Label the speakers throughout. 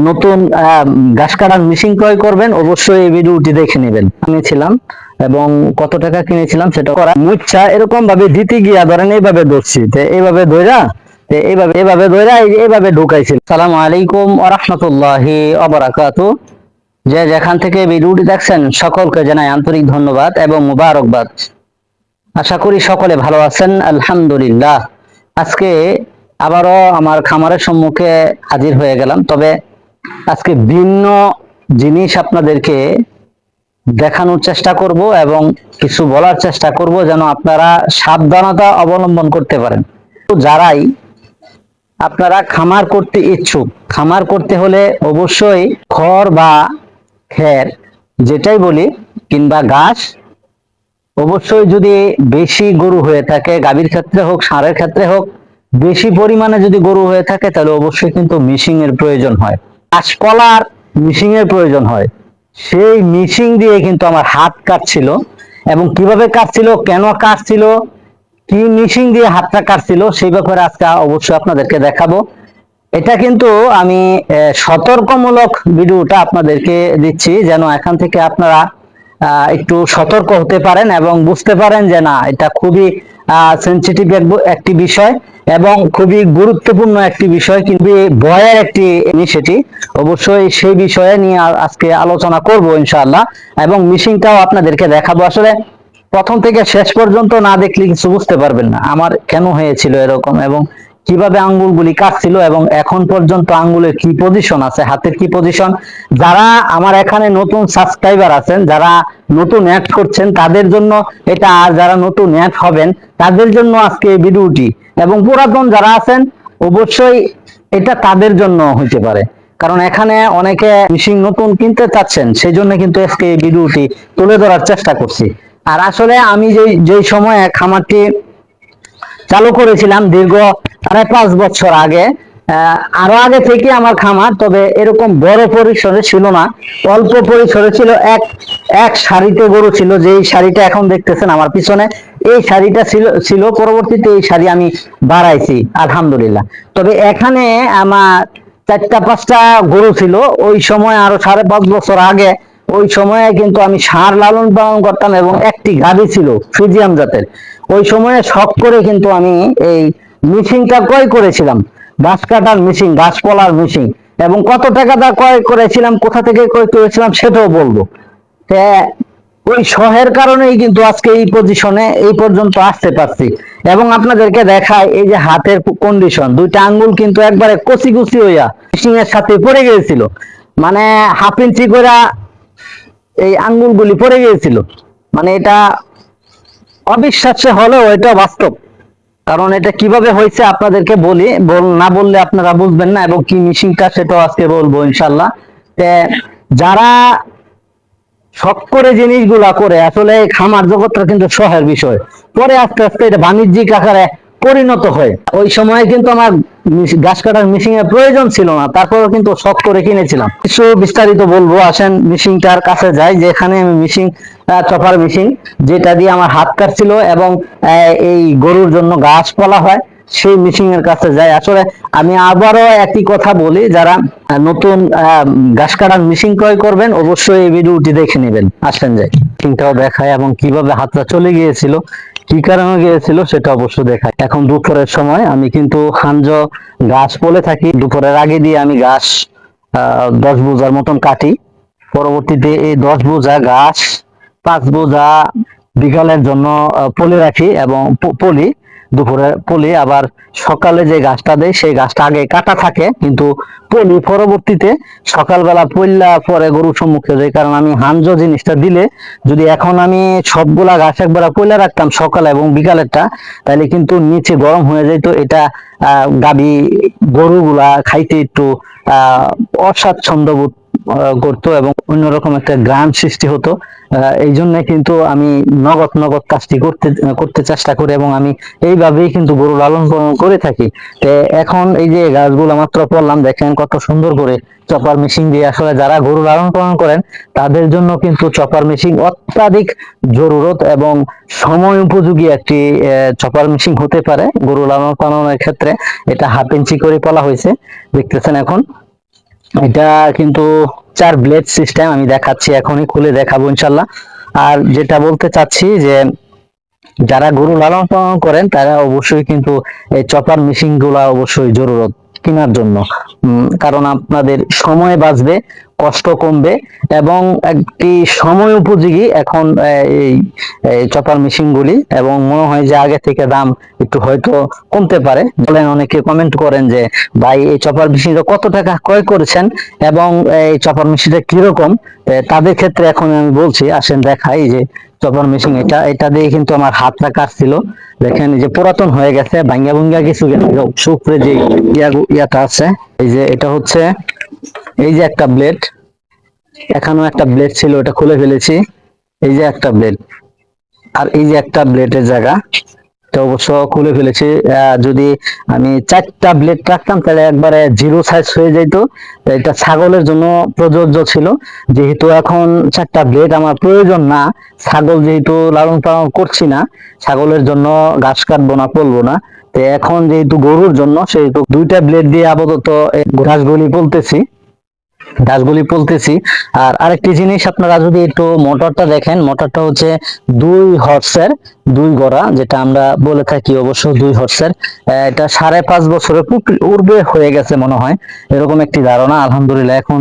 Speaker 1: নতুন কাটার মেশিন ক্রয় করবেন, অবশ্যই এই ভিডিওটি দেখে নেবেন। কিনেছিলাম এবং কত টাকা কিনেছিলাম সেটা করা মুচ্ছা এরকম ভাবে দিতে গিয়া ধরেন এইভাবে ধরছি এইভাবে ধইরা, তো এইভাবে এই- এইভাবে ঢুকাইছিল সালাম আলাইকুম যে যেখান থেকে ভিডিওটি দেখছেন, সকলকে জানাই আন্তরিক ধন্যবাদ এবং মুবারকবাদ। আশা করি সকলে ভালো আছেন, আলহামদুলিল্লাহ। আজকে আবারও আমার খামারের সম্মুখে হাজির হয়ে গেলাম। তবে আজকে ভিন্ন জিনিস আপনাদেরকে দেখানোর চেষ্টা করব এবং কিছু বলার চেষ্টা করব যেন আপনারা সাবধানতা অবলম্বন করতে পারেন। তো যারাই আপনারা খামার করতে ইচ্ছুক, খামার করতে হলে অবশ্যই খড় বা খের যেটাই বলি কিংবা ঘাস, অবশ্যই যদি বেশি গরু হয়ে থাকে, গাভীর ক্ষেত্রে হোক, ষাঁড়ের ক্ষেত্রে হোক বেশি পরিমাণে যদি গরু হয়ে থাকে, তাহলে অবশ্যই কিন্তু মিশিং এর প্রয়োজন হয়। কাঁচকলার মিশিং এর প্রয়োজন হয়। সেই মিশিং দিয়ে কিন্তু আমার হাত কাটছিল। এবং কীভাবে কাটছিল, কেন কাটছিল, কি মিশিং দিয়ে হাতটা কাটছিল, সেই ব্যাপারে আজকে অবশ্যই আপনাদেরকে দেখাবো। এটা কিন্তু আমি সতর্কমূলক ভিডিওটা আপনাদেরকে দিচ্ছি, যেন এখান থেকে আপনারা একটু সতর্ক হতে পারেন এবং বুঝতে পারেন যে না, এটা খুবই সেন্সিটিভ একটি বিষয়। এবং খুবই গুরুত্বপূর্ণ একটি বিষয়, কিন্তু ভয়ের একটি ইনিশিয়েটিভ অবশ্যই সেই বিষয়ে নিয়ে আজকে আলোচনা করব ইনশাআল্লাহ, এবং মিশিংটাও আপনাদেরকে দেখাবো। আসলে প্রথম থেকে শেষ পর্যন্ত না দেখলে কিছু বুঝতে পারবেন না, আমার কেন হয়েছিল এরকম, এবং কীভাবে আঙ্গুলগুলি কাটছিল এবং এখন পর্যন্ত আঙ্গুলের কি পজিশন আছে, হাতের কি পজিশন যারা আমার এখানে নতুন সাবস্ক্রাইবার আছেন, যারা নতুন অ্যাড করছেন, তাদের জন্য এটা আর যারা নতুন অ্যাড হবেন, তাদের জন্য আজকে ভিডিওটি। এবং পুরাতন যারা আছেন, অবশ্যই এটা তাদের জন্য হইতে পারে। কারণ এখানে অনেকে মেশিন নতুন কিনতে চাচ্ছেন সেই জন্য কিন্তু আজকে এই ভিডিওটি তুলে ধরার চেষ্টা করছি। আর আসলে আমি যে যেই সময়ে খামারটি চালু করেছিলাম দীর্ঘ সাড়ে পাঁচ বছর আগে আরও আগে থেকে আমার খামার, তবে এরকম বড় পরিসরে ছিল না। অল্প পরিসরে ছিল, এক এক শাড়িতে গরু ছিল, যেই শাড়িটা এখন দেখতেছেন আমার পিছনে, এই শাড়িটা ছিল ছিল, পরবর্তীতে এই শাড়ি আমি বাড়াইছি, আলহামদুলিল্লাহ। তবে এখানে আমার চারটা, পাঁচটা গরু ছিল, ওই সময় আরও সাড়ে পাঁচ বছর আগে, ওই সময়ে কিন্তু আমি সার লালন পালন করতাম এবং একটি গাভী ছিল ফ্রিজিয়াম জাতের। ওই সময়ে শখ করে কিন্তু আমি এই মেশিনটা ক্রয় করেছিলাম? ঘাস কাটার মেশিন ঘাস পলার মেশিন এবং কত টাকা দা ক্রয় করেছিলাম, কোথা থেকে ক্রয় করেছিলাম সেটাও বলব। ওই শহের কারণেই কিন্তু আজকে এই পজিশনে এই পর্যন্ত আসতে পারছি। এবং আপনাদেরকে দেখায় এই যে হাতের কন্ডিশন দুইটা আঙ্গুল কিন্তু একবারে কচি কুচি হইয়া মেশিং এর সাথে পড়ে গিয়েছিল। মানে হাফ ইঞ্চি করে এই আঙ্গুলগুলি পড়ে গিয়েছিল। মানে এটা অবিশ্বাস্য হলেও এটা বাস্তব। কারণ এটা কীভাবে হয়েছে আপনাদেরকে বলি না বললে আপনারা বুঝবেন না এবং কি মিশিংটা সেটাও আজকে বলব ইনশাল্লাহ যারা শখ করে জিনিসগুলা করে, আসলে খামার জগৎটা কিন্তু সহের বিষয়। পরে আস্তে আস্তে এটা বাণিজ্যিক আকারে পরিণত হয়। ওই সময় কিন্তু আমার ঘাস কাটার মেশিন এর প্রয়োজন ছিল না, তারপরেও কিন্তু শখ করে কিনেছিলাম কিছু বিস্তারিত বলব, আসেন মেশিনটার কাছে যাই, যেখানে আমি মেশিন চপার মেশিন যেটা দিয়ে আমার হাত কাটছিল এবং এই গরুর জন্য ঘাস পলা হয়, সেই মেশিন এর কাছে যাই। আসলে আমি আবারও একই কথা বলি, যারা নতুন ঘাস কাটার মেশিন ক্রয় করবেন, অবশ্যই এই ভিডিওটি দেখে নেবেন। আসেন যাই। মেশিনটাও দেখায় এবং কীভাবে হাতটা চলে গিয়েছিল। কি কারণে গিয়েছিল সেটা অবশ্য দেখায়। এখন দুপুরের সময় আমি কিন্তু হাঞ্জ গাছ বলে থাকি। দুপুরের আগে দিয়ে আমি গাছ দশ বোঝার মতন কাটি। পরবর্তীতে এই দশ বোঝা গাছ পাঁচ বোঝা বিকালের জন্য পলি রাখি এবং পলি দুপুরে পলি আবার সকালে যে গাছটা দেয়, সেই গাছটা আগে কাটা থাকে, কিন্তু পলি পরবর্তীতে সকালবেলা পল্লা পরে গরু সম্মুখে যায়। কারণ আমি হাঞ্জ জিনিসটা দিলে যদি এখন আমি সবগুলা গাছ একবার পয়লা রাখতাম সকালে এবং বিকালেরটা তাহলে কিন্তু নিচে গরম হয়ে যেত এটা গাবি গরুগুলা খাইতে একটু অস্বাচ্ছন্দ্য বোধ করতো এবং অন্যরকম একটা গ্রাম সৃষ্টি হতো। এই জন্য কিন্তু আমি নগদ নগদ কাজটি করতে করতে চেষ্টা করি এবং আমি এইভাবেই কিন্তু গরু লালন পালন করে থাকি। এখন এই যে গাছগুলো মাত্র পড়লাম, দেখেন কত সুন্দর করে চপার মেশিন দিয়ে আসলে যারা গরু লালন পালন করেন, তাদের জন্য কিন্তু চপার মেশিন অত্যাধিক জরুরত এবং সময় উপযোগী একটি চপার মেশিন হতে পারে গরু লালন পালনের ক্ষেত্রে। এটা হাফ ইঞ্চি করে পলা হয়েছে, দেখতেছেন এখন। এটা কিন্তু চার ব্লেড সিস্টেম আমি দেখাচ্ছি, এখনই খুলে দেখাবো ইনশাল্লাহ। আর যেটা বলতে চাচ্ছি যে, যারা গরু লালন পালন করেন, তারা অবশ্যই কিন্তু এই চপার মেশিনগুলা অবশ্যই জরুরত। কেনার জন্য। কারণ আপনাদের সময় বাঁচবে, কষ্ট কমবে এবং একটি সময় উপযোগী এখন এই চপার মেশিন গুলি এবং মনে হয় যে আগে থেকে দাম একটু হয়তো কমতে পারে। বলেন অনেকে কমেন্ট করেন যে, ভাই, এই চপার মেশিনটা কত টাকা ক্রয় করেছেন এবং এই চপার মেশিনটা কীরকম? তাদের ক্ষেত্রে এখন আমি বলছি, আসেন দেখাই যে চপার মেশিন এটা এটা দিয়ে কিন্তু আমার হাতটা কাটছিল। দেখেন যে পুরাতন হয়ে গেছে, ভাঙ্গা ভুঙ্গা কিছু সুপরে যে ইয়া- ইয়াটা আছে, এই যে এটা হচ্ছে, এই যে একটা ব্লেড এখানেও একটা ব্লেড ছিল এটা খুলে ফেলেছি। এই যে একটা ব্লেড আর এই যে একটা ব্লেডের জায়গা। এটা অবশ্য খুলে ফেলেছি। যদি আমি চারটা ব্লেড রাখতাম, তাহলে একবারে জিরো সাইজ হয়ে যেত। এটা ছাগলের জন্য প্রযোজ্য ছিল। যেহেতু এখন চারটা ব্লেড আমার প্রয়োজন না, ছাগল যেহেতু লালন পালন করছি না, ছাগলের জন্য ঘাস কাটবো না, পলবো না। তো এখন যেহেতু গরুর জন্য, সেহেতু দুইটা ব্লেড দিয়ে আপাতত ঘাসগুলি বলতেছি গাছগুলি পলতেছি। আর আরেকটি জিনিস আপনারা যদি একটু মোটরটা দেখেন, মোটরটা হচ্ছে দুই হর্সের দুই গড়া, যেটা আমরা বলে থাকি অবশ্য দুই হর্সের। এটা সাড়ে পাঁচ বছরের উর্বে হয়ে গেছে মনে হয়। এরকম একটি ধারণা, আলহামদুলিল্লাহ, এখন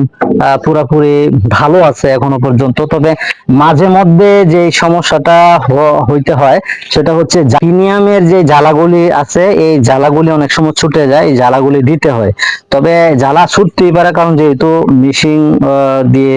Speaker 1: পুরাপুরি ভালো আছে এখনও পর্যন্ত। তবে মাঝে মধ্যে যে সমস্যাটা হইতে হয়, সেটা হচ্ছে প্রিমিয়ামের যে জ্বালাগুলি আছে, এই জ্বালাগুলি অনেক সময় ছুটে যায়, এই জ্বালাগুলি দিতে হয়। তবে জ্বালা ছুটতেই পারে, কারণ যেহেতু মেশিন দিয়ে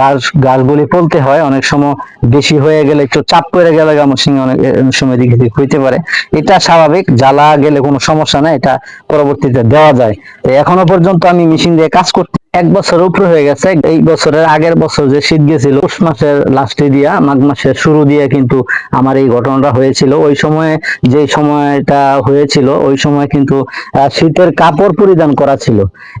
Speaker 1: গাছ, গাছগুলি ফলতে হয়, অনেক সময় বেশি হয়ে গেলে একটু চাপ পড়ে গেলে মেশিন অনেক অনেক সময় দিকে হইতে পারে। এটা স্বাভাবিক, জ্বালা গেলে কোনো সমস্যা নাই, এটা পরবর্তীতে দেওয়া যায়। তো এখনও পর্যন্ত আমি মেশিন দিয়ে কাজ করতে এক বছর উপরে হয়ে গেছে। এই বছরের আগের বছর যে শীত গেছিল, পৌষ মাসের লাস্টে দিয়া, মাঘ মাসের শুরু দিয়ে কিন্তু আমার এই ঘটনাটা হয়েছিল। ওই সময় যে সময়টা হয়েছিল, ওই সময় কিন্তু শীতের কাপড় পরিধান করা ছিল।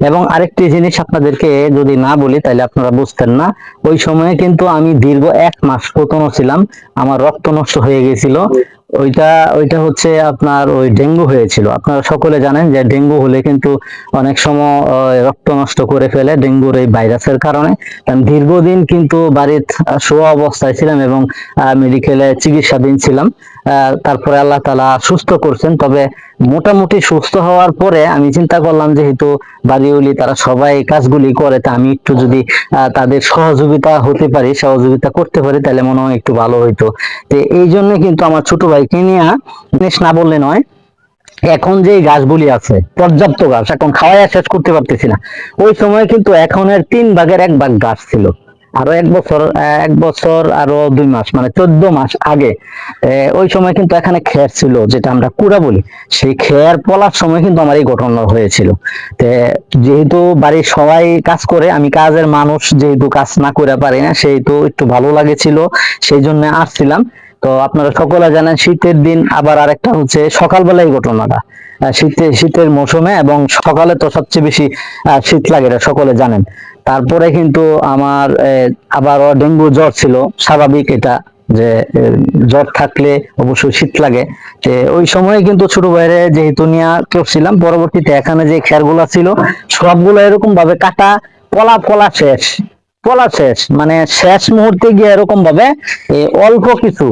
Speaker 1: এবং আরেকটি জিনিস আপনাদেরকে যদি না বলি, তাহলে আপনারা বুঝতেন না। ওই সময়ে কিন্তু আমি দীর্ঘ এক মাস পতনও ছিলাম। আমার রক্ত নষ্ট হয়ে গেছিল। ওইটা ওইটা হচ্ছে আপনার ওই ডেঙ্গু হয়েছিল। আপনারা সকলে জানেন যে ডেঙ্গু হলে কিন্তু অনেক সময় রক্ত নষ্ট করে ফেলে ডেঙ্গুর এই ভাইরাসের কারণে। দীর্ঘদিন কিন্তু বাড়ির শোয়া অবস্থায় ছিলাম এবং মেডিকেলে চিকিৎসাধীন ছিলাম। তারপরে আল্লাহ তালা সুস্থ করছেন। তবে মোটামুটি সুস্থ হওয়ার পরে আমি চিন্তা করলাম যেহেতু বাড়িওলি তারা সবাই কাজগুলি করে, তা আমি একটু যদি তাদের সহযোগিতা হতে পারি, সহযোগিতা করতে পারি, তাহলে মনে হয় একটু ভালো হইতো। তো এই জন্য কিন্তু আমার ছোট ভাইকে নিয়ে না বললে নয়, এখন যে গাছগুলি আছে, পর্যাপ্ত গাছ, এখন খাওয়াই শেষ করতে পারতেছি না। ওই সময় কিন্তু এখনের তিন ভাগের এক ভাগ গাছ ছিল। আরও এক বছর এক বছর আরও দুই মাস মানে চোদ্দ মাস আগে ওই সময় কিন্তু এখানে খের ছিল, যেটা আমরা কুড়া বলি। সেই খের পলার সময় কিন্তু আমার এই ঘটনা হয়েছিল। যেহেতু বাড়ির সবাই কাজ করে, আমি কাজের মানুষ যেহেতু কাজ না করে পারি না, সেহেতু একটু ভালো লাগেছিল, সেই জন্য আসছিলাম। তো আপনারা সকলে জানেন, শীতের দিন আবার আরেকটা হচ্ছে সকালবেলা এই ঘটনাটা। শীতে, শীতের মৌসুমে এবং সকালে তো সবচেয়ে বেশি শীত লাগে সকলে জানেন। তারপরে কিন্তু আমার আবারও ডেঙ্গু জ্বর ছিল। স্বাভাবিক এটা যে জ্বর থাকলে অবশ্যই শীত লাগে। তো ওই সময় কিন্তু ছোট বাইরে যেহেতু নিয়ে করছিলাম পরবর্তীতে এখানে যে খেরগুলা ছিল, সবগুলো এরকম ভাবে কাটা, পলা পলা শেষ পলা শেষ। মানে শেষ মুহূর্তে গিয়ে এরকম ভাবে অল্প কিছু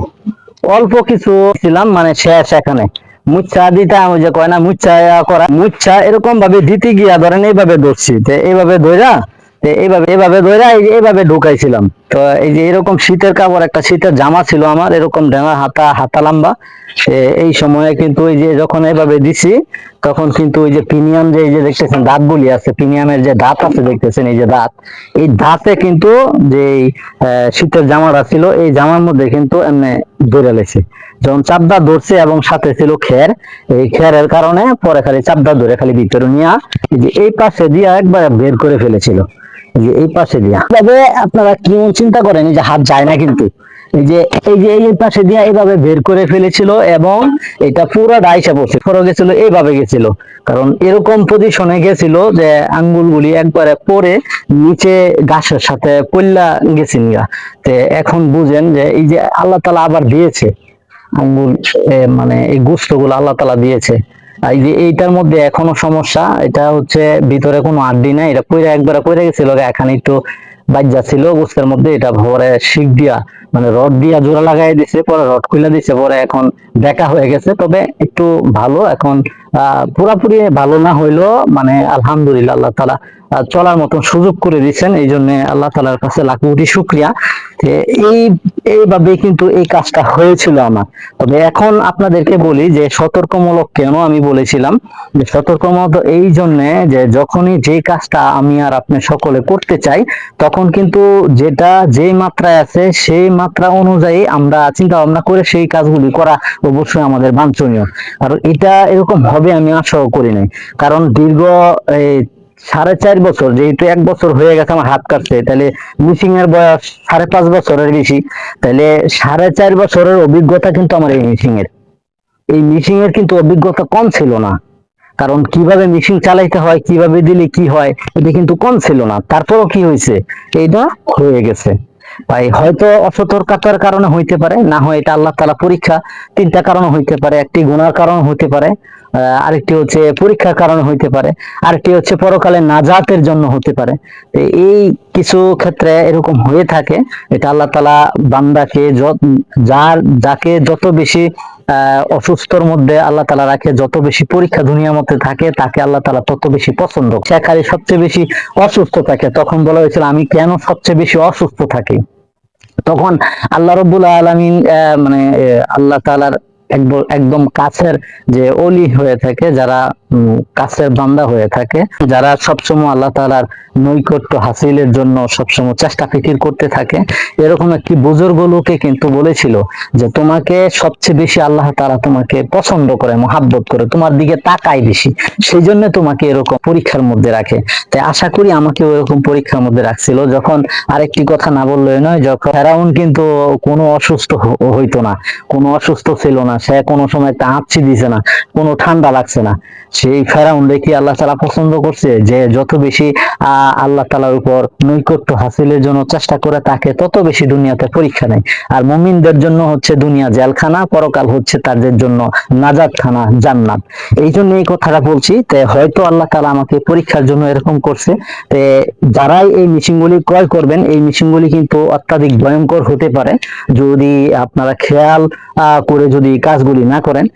Speaker 1: অল্প কিছু ছিলাম মানে শেষ এখানে। মুচ্ছা দিতে, ওই যে কয় না, মুচ্ছা করা, মুচ্ছা এরকম ভাবে দিতে গিয়া ধরেন এইভাবে ধরছি। এইভাবে ধইরা তো এইভাবে এই যে এইভাবে ঢুকাইছিলাম। তো এই যে এরকম শীতের কাপড়, একটা শীতের জামা ছিল আমার, এরকম ডেঙা হাতা হাতা এই সময়ে কিন্তু ওই যে যখন দিছি, তখন কিন্তু ওই যে যে এই যে দেখতেছেন আছে প্রিমিয়ামের যে দাঁত আছে দেখতেছেন, এই যে দাঁত। এই দাঁতে কিন্তু যে শীতের জামাটা ছিল, এই জামার মধ্যে কিন্তু এমনি ধরে লেছে যখন চাপদা ধরছে এবং সাথে ছিল খের, এই খেরের কারণে পরে খালি চাপদা ধরে খালি ভিতরে নিয়ে এই পাশে দিয়ে একবার বের করে ফেলেছিল। যে এই পাশে দিয়া। তবে আপনারা চিন্তা করেন যে হাত যায় না কিন্তু। যে, এই যে এই পাশে দিয়ে বের করে ফেলেছিল এবং এটা পুরো ডাইসা পরে গেছিল, এইভাবে গেছিল। কারণ এরকম পজিশনে গেছিল যে আঙ্গুলগুলি একবারে পরে নিচে গাছের সাথে পল্লা গেছে তে এখন বুঝেন যে এই যে আল্লাহ তালা আবার দিয়েছে। আঙ্গুল মানে এই গুস্তগুলো আল্লাহ তালা দিয়েছে। এই যে এইটার মধ্যে এখনও সমস্যা, এটা হচ্ছে ভিতরে কোনো আড্ডি নাই, এটা কইরা একবার কইরা গেছিল, এখানে একটু বাজ্যা ছিল গোস্তের মধ্যে এটা ভরে শিখ দিয়া মানে রড দিয়া জোড়া লাগাই দিছে, পরে রড খুলে দিছে, পরে এখন দেখা হয়ে গেছে। তবে একটু ভালো, এখন পুরাপুরি ভালো না হইল মানে আলহামদুলিল্লাহ আল্লাহ তালা চলার মতন সুযোগ করে দিচ্ছেন এই জন্য আল্লাহ তালার কাছে লাখ কোটি শুক্রিয়া। এই এইভাবে কিন্তু এই কাজটা হয়েছিল আমার। তবে এখন আপনাদেরকে বলি যে সতর্কমূলক কেন আমি বলেছিলাম, যে সতর্কমূলক এই জন্যে যে যখনই যে কাজটা আমি আর আপনি সকলে করতে চাই, তখন কিন্তু যেটা যে মাত্রায় আছে সেই মাত্রা অনুযায়ী আমরা চিন্তা ভাবনা করে সেই কাজগুলি করা অবশ্যই আমাদের বাঞ্ছনীয়। আর এটা এরকম হবে আমি আশাও করি নাই। কারণ দীর্ঘ সাড়ে চার বছর, যেহেতু এক বছর হয়ে গেছে আমার হাত কাটছে তাহলে মিসিং এর বয়স সাড়ে পাঁচ বছরের বেশি। তাহলে সাড়ে চার বছরের অভিজ্ঞতা কিন্তু আমার এই মিসিং এর এই মিসিং এর কিন্তু অভিজ্ঞতা কম ছিল না। কারণ কীভাবে মেশিন চালাইতে হয়, কীভাবে দিলে কি হয়, এটা কিন্তু কম ছিল না। তারপরও কি হয়েছে? এটা হয়ে গেছে। ভাই, হয়তো অসতর্কতার কারণে হইতে পারে, না হয় এটা আল্লাহ তালা পরীক্ষা, তিনটা কারণ হইতে পারে, একটি গুণার কারণ হইতে পারে। আরেকটি হচ্ছে পরীক্ষার কারণে হইতে পারে, আরেকটি হচ্ছে পরকালে নাজাতের জন্য হতে পারে। এই কিছু ক্ষেত্রে এরকম হয়ে থাকে, এটা আল্লাহ তালা বান্দাকে যার, যাকে যত বেশি অসুস্থর মধ্যে আল্লাহ তালা রাখে, যত বেশি পরীক্ষা দুনিয়ার মধ্যে থাকে, তাকে আল্লাহ তালা তত বেশি পছন্দ। শেখারি সবচেয়ে বেশি অসুস্থ থাকে। তখন বলা হয়েছিল, আমি কেন সবচেয়ে বেশি অসুস্থ থাকি? তখন আল্লাহ রব্বুল আলমিন মানে আল্লাহ তালার একদম কাছের যে অলি হয়ে থাকে, যারা কাছের বান্দা হয়ে থাকে, যারা সবসময় আল্লাহ তালার নৈকট্য হাসিলের জন্য সবসময় চেষ্টা ফিকির করতে থাকে। এরকম একটি বুজুর্গ লোকে কিন্তু বলেছিল যে, তোমাকে সবচেয়ে বেশি আল্লাহ তাআলা তোমাকে পছন্দ করে, মহাব্বত করে, তোমার দিকে তাকায় বেশি সেই জন্য তোমাকে এরকম পরীক্ষার মধ্যে রাখে। তাই আশা করি আমাকে ওরকম পরীক্ষার মধ্যে রাখছিল, যখন আরেকটি কথা না বললেই নয়, যখন ফেরাউন কিন্তু কোনো অসুস্থ হইতো না, কোনো অসুস্থ ছিল না। সে কোনো সময় একটা হাঁচি দিছে না কোনো ঠান্ডা লাগছে না। সেই ফেরাউন দেখি আল্লাহ তালা পছন্দ করছে যে যত বেশি আহ, আল্লাহ তালার উপর নৈকট্য হাসিলের জন্য চেষ্টা করে তাকে তত বেশি দুনিয়াতে পরীক্ষা নেয়। আর মুমিনদের জন্য হচ্ছে দুনিয়া জেলখানা পরকাল হচ্ছে তাদের জন্য নাজাতখানা জান্নাত। এই জন্য এই কথাটা বলছি তে হয়তো আল্লাহ তালা আমাকে পরীক্ষার জন্য এরকম করছে। তে যারাই এই মেশিনগুলি ক্রয় করবেন এই মেশিনগুলি কিন্তু অত্যাধিক ভয়ঙ্কর হতে পারে। যদি আপনারা খেয়াল করে যদি কাজগুলি না করেন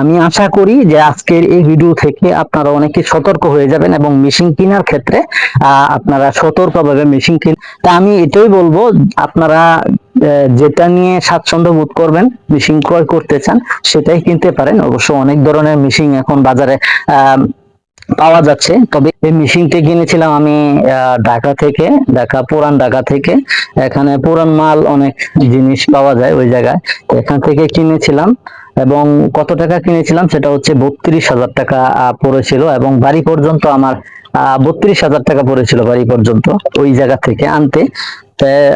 Speaker 1: আমি আশা করি যে আজকের এই ভিডিও থেকে আপনারা অনেকে সতর্ক হয়ে যাবেন এবং মেশিন কেনার ক্ষেত্রে আপনারা সতর্কভাবে মেশিন কিন, তা আমি এটাই বলব, আপনারা যেটা নিয়ে স্বাচ্ছন্দ্য বোধ করবেন মেশিন ক্রয় করতে চান, সেটাই কিনতে পারেন। অবশ্য অনেক ধরনের মেশিন এখন বাজারে পাওয়া যাচ্ছে। তবে এই মেশিনটি কিনেছিলাম আমি ঢাকা থেকে, ঢাকা, পুরান ঢাকা থেকে। এখানে পুরান মাল অনেক জিনিস পাওয়া যায় ওই জায়গায়। এখান থেকে কিনেছিলাম এবং কত টাকা কিনেছিলাম সেটা হচ্ছে বত্রিশ হাজার টাকা পড়েছিল এবং বাড়ি পর্যন্ত আমার বত্রিশ হাজার টাকা পড়েছিল বাড়ি পর্যন্ত ওই জায়গা থেকে আনতে।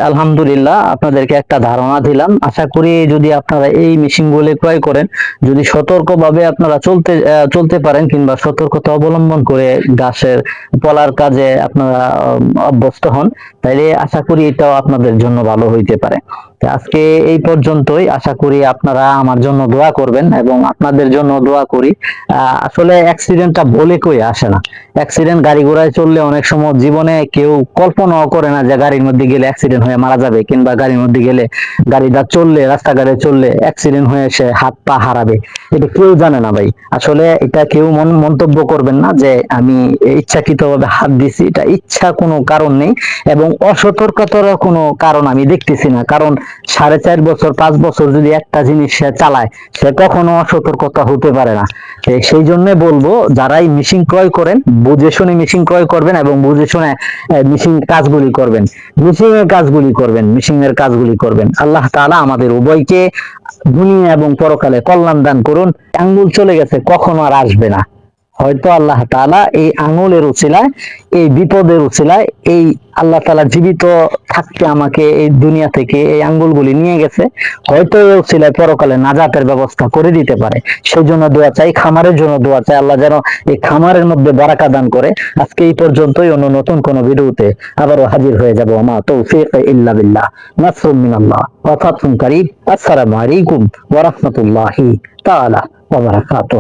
Speaker 1: আলহামদুলিল্লাহ আপনাদেরকে একটা ধারণা দিলাম। আশা করি যদি আপনারা এই মেশিনগুলো ক্রয় করেন, যদি সতর্কভাবে আপনারা চলতে চলতে পারেন কিংবা সতর্কতা অবলম্বন করে গাছের পলার কাজে আপনারা অভ্যস্ত হন, তাইলে আশা করি এটাও আপনাদের জন্য ভালো হইতে পারে। আজকে এই পর্যন্তই। আশা করি আপনারা আমার জন্য দোয়া করবেন এবং আপনাদের জন্য দোয়া করি। আসলে অ্যাক্সিডেন্টটা বলে কই আসে না। অ্যাক্সিডেন্ট গাড়ি ঘোড়ায় চললে অনেক সময় জীবনে কেউ কল্পনাও করে না যে গাড়ির মধ্যে গেলে অ্যাক্সিডেন্ট হয়ে মারা যাবে কিংবা গাড়ির মধ্যে গেলে গাড়িটা চললে, রাস্তাঘাটে চললে অ্যাক্সিডেন্ট হয়ে সে হাত পা হারাবে। এটা কেউ জানে না ভাই। আসলে এটা কেউ মন মন্তব্য করবেন না যে আমি ইচ্ছাকৃতভাবে হাত দিছি এটা ইচ্ছা কোনো কারণ নেই এবং অসতর্কতার কোনো কারণ আমি দেখতেছি না। কারণ সাড়ে চার বছর, পাঁচ বছর যদি একটা জিনিস সে চালায়, সে কখনো অসতর্কতা হতে পারে না। সেই জন্য বলব, যারাই মেশিন ক্রয় করেন, বুঝে শুনে মেশিন ক্রয় করবেন এবং বুঝে শুনে মেশিন কাজগুলি করবেন। মেশিন এর কাজগুলি করবেন মেশিনের কাজগুলি করবেন। আল্লাহ তালা আমাদের উভয়কে দুনিয়া এবং পরকালে কল্যাণ দান করুন। আঙ্গুল চলে গেছে, কখনো আর আসবে না। হয়তো আল্লাহ তাআলা এই আঙুলের উচিলায়, এই বিপদের উচিলায় এই আল্লাহ তাআলা জীবিত থাকতে আমাকে এই দুনিয়া থেকে এই আঙ্গুলগুলি নিয়ে গেছে। হয়তো এই উচিলায় পরকালে নাজাতের ব্যবস্থা করে দিতে পারে। সেই জন্য দোয়া চাই, খামারের জন্য দোয়া চাই, আল্লাহ যেন এই খামারের মধ্যে বারাকা দান করে। আজকে এই পর্যন্তই, অন্য নতুন কোন ভিডিওতে আবারও হাজির হয়ে যাব। মা তৌফিক ইল্লা বিল্লাহ। নাসরুম মিনাল্লাহ। ওয়া ফাতহুম আসসালামু আলাইকুম ওয়া রাহমাতুল্লাহি তাআলা ওয়া বারাকাতুহু।